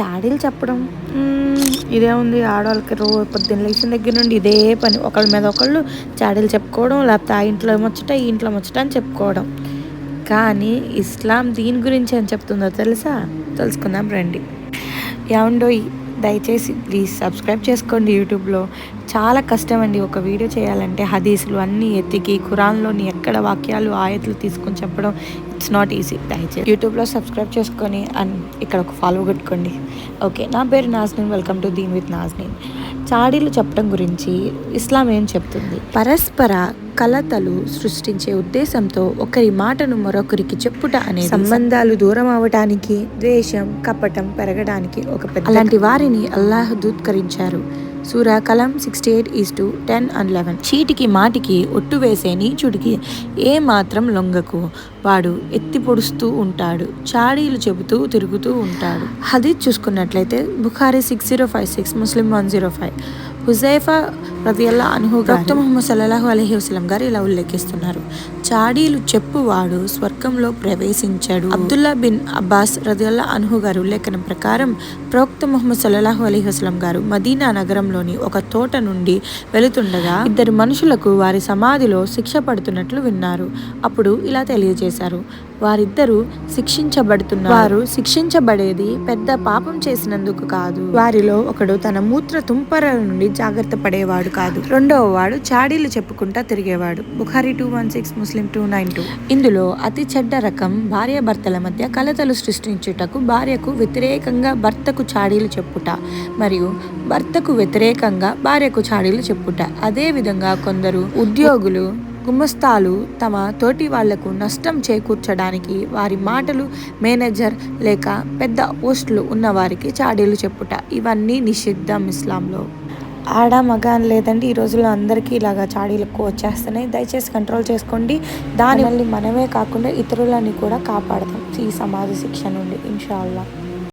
చాడీలు చెప్పడం. ఇదే ఉంది. ఆడవాళ్ళకి రో పొద్దున్న లేచిన దగ్గర నుండి ఇదే పని. ఒకళ్ళ మీద ఒకళ్ళు చాడీలు చెప్పుకోవడం లేకపోతే ఆ ఇంట్లో ముచ్చట ఈ ఇంట్లో ముచ్చట అని చెప్పుకోవడం. కానీ ఇస్లాం దీని గురించి ఏం చెప్తుందో తెలుసా? తెలుసుకుందాం రండి. ఏమండోయ్? దయచేసి ప్లీజ్ సబ్స్క్రైబ్ చేసుకోండి యూట్యూబ్లో. చాలా కష్టం అండి ఒక వీడియో చేయాలంటే హదీసులు అన్నీ ఎత్తికి ఖురాన్లోని ఎక్కడ వాక్యాలు ఆయతలు తీసుకొని చెప్పడం ఇట్స్ నాట్ ఈజీ దయచేసి యూట్యూబ్లో సబ్స్క్రైబ్ చేసుకొని అండ్ ఇక్కడ ఒక ఫాలో కొట్టుకోండి ఓకే నా పేరు Nazneen welcome to Deen with Nazneen చాడీలు చెప్పడం గురించి ఇస్లాం ఏం చెప్తుంది? పరస్పర కలతలు సృష్టించే ఉద్దేశంతో ఒకరి మాటను మరొకరికి చెప్పుట అనే సంబంధాలు దూరం అవటానికి ద్వేషం కపటం పెరగడానికి ఒక పెద్ద అలాంటి వారిని అల్లాహ్ దూత్కరించారు సూరా కలం sixty eight is two ten and eleven. చీటికి మాటికి ఒట్టు వేసే నీచుడికి ఏ మాత్రం లొంగకు. వాడు ఎత్తి పొడుస్తూ ఉంటాడు చాడీలు చెబుతూ తిరుగుతూ ఉంటాడు. హదీద్ చూసుకున్నట్లయితే Bukhari six zero five six Muslim one zero five. Huzaifa రదియల్లా అనుహు డాక్టర్ ముహమ్మద్ సల్లాహు అలహి వసలం గారు ఇలా ఉల్లేఖిస్తున్నారు. చాడీలు చెప్పువాడు స్వర్గంలో ప్రవేశించాడు. అబ్దుల్లా బిన్ అబ్బాస్ రజల్లా అనుహు గారు లేఖన ప్రకారం ప్రవక్త ముహమ్మద్ సల్లాహు అలీ వసలం గారు మదీనా నగరంలోని ఒక తోట నుండి వెళుతుండగా ఇద్దరు మనుషులకు వారి సమాధిలో శిక్ష పడుతున్నట్లు విన్నారు. అప్పుడు ఇలా తెలియజేశారు. వారిద్దరూ శిక్షించబడుతున్నారు. వారు శిక్షించబడేది పెద్ద పాపం చేసినందుకు కాదు. వారిలో ఒకడు తన మూత్ర తుంపరల నుండి జాగ్రత్త పడేవాడు కాదు. రెండవ వాడు చాడీలు చెప్పుకుంటా తిరిగేవాడు. Bukhari two one six Muslim two nine two. ఇందులో అతి చెడ్డ రకం భార్యాభర్తల మధ్య కలతలు సృష్టించుటకు భార్యకు వ్యతిరేకంగా భర్తకు చాడీలు చెప్పుట మరియు భర్తకు వ్యతిరేకంగా భార్యకు చాడీలు చెప్పుట. అదేవిధంగా కొందరు ఉద్యోగులు గుమస్తాలు తమ తోటి వాళ్ళకు నష్టం చేకూర్చడానికి వారి మాటలు మేనేజర్ లేక పెద్ద పోస్టులు ఉన్నవారికి చాడీలు చెప్పుట. ఇవన్నీ నిషిద్ధం ఇస్లాంలో. ఆడ మగ అని లేదండి. ఈ రోజుల్లో అందరికీ ఇలాగా చాడీలు ఎక్కువ వచ్చేస్తున్నాయి. దయచేసి కంట్రోల్ చేసుకోండి. దాని వల్ల మనమే కాకుండా ఇతరులని కూడా కాపాడతాం ఈ సమాజ శిక్ష నుండి ఇన్షా అల్లా